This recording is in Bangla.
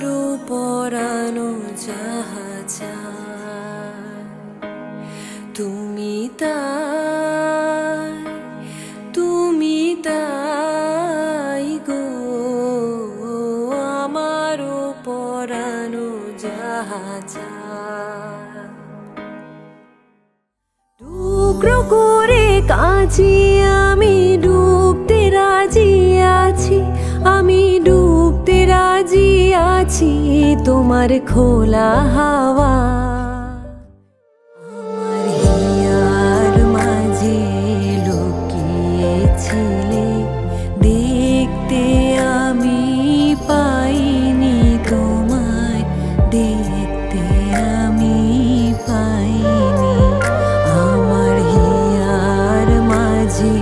আমারও পরানো তুমি তাই তুমি তাই গো। আমারও পরানো যাহা টুকরো করে কাছি আমি ডুবতে রাজি আছি। আমি আছি তোমার খোলা হাওয়া। আমার মাঝে দেখতে আমি পাইনি তোমায়, দেখতে আমি পাইনি। আমার মাঝে